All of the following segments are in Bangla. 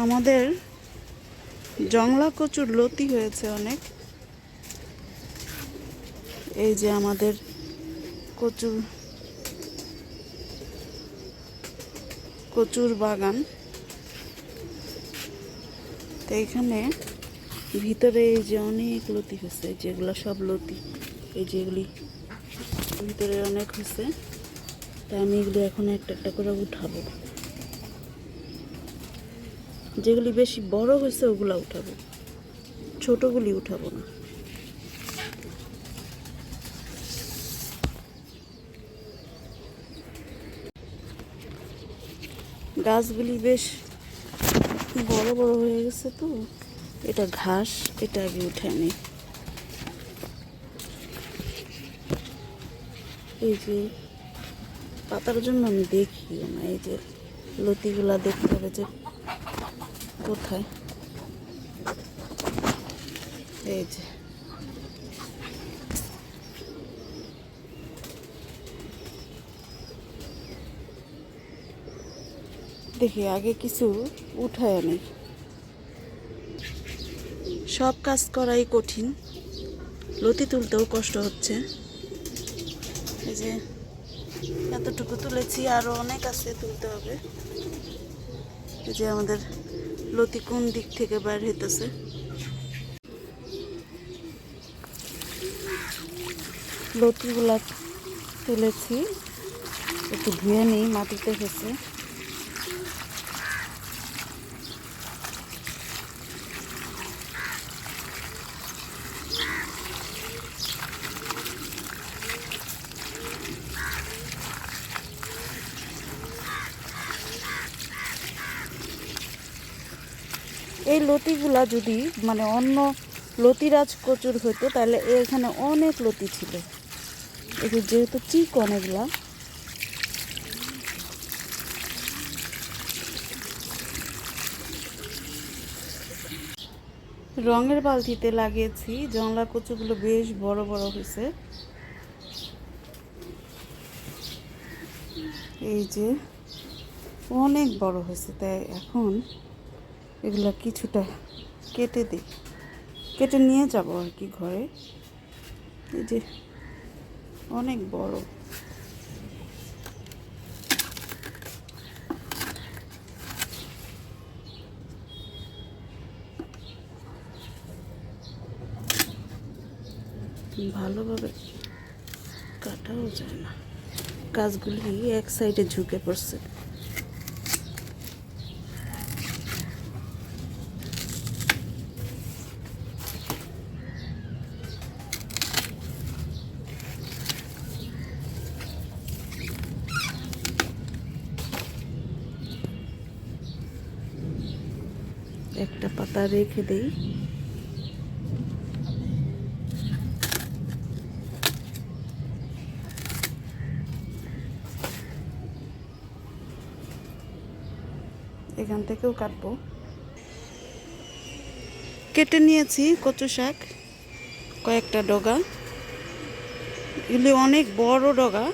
আমাদের জংলা কচুর লতি হয়েছে অনেক। এই যে আমাদের কচুর কচুর বাগান। তো এখানে ভিতরে এই যে অনেক লতি হয়েছে যেগুলো সব লতি, এই যেগুলি ভিতরে অনেক হয়েছে। তাই আমি এগুলো এখন একটা একটা করে উঠাবো। যেগুলি বেশি বড় হয়েছে, ওগুলা উঠাবো। ছোটগুলি উঠাবো না। গাছগুলি বেশ বড় বড় হয়ে গেছে তো। এটা ঘাস, এটা আগে উঠে আনি এই যে পাতার জন্য আমি দেখি না, এই যে লতিগুলা দেখতে হবে যে কোথায়? এই যে। দেখি, আগে কিছু উঠায় আনি। সব কাজ করাই কঠিন। লতি তুলতেও কষ্ট হচ্ছে। এই যে, এতটুকু তুলেছি, আরও অনেক আছে তুলতে হবে। এই যে আমাদের লতি কোন দিক থেকে বার হইতেছে? লতিগুলা তুলেছি একটু ধুয়ে নেই মাটিতে ফেসে এই লতিগুলা যদি মানে অন্য লতিরাজ কচুর হতো তাহলে এখানে অনেক লতি ছিল। এই যেহেতু চিকন এগুলা। রঙের বালতিতে লাগিয়েছি, জংলা কচুগুলো বেশ বড় বড় হয়েছে। এই যে অনেক বড় হয়েছে তাই এখন এগুলো কিছুটা কেটে দিই। কেটে নিয়ে যাব আর কি ঘরে। এই যে অনেক বড়। ভালোভাবে কাটাও যায় না। গাছগুলি এক সাইডে ঝুঁকে পড়ছে। একটা পাতা রেখে দেই। এখান থেকেও কাটবো। কেটে নিয়েছি কচু শাক, কয়েকটা ডগা। এগুলি অনেক বড় ডগা।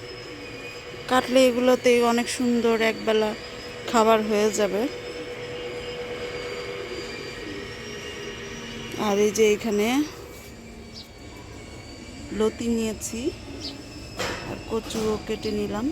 কাটলে এগুলোতে অনেক সুন্দর একবেলা খাবার হয়ে যাবে। আর এই যে এখানে লতি নিয়েছি আর কচুও কেটে নিলাম।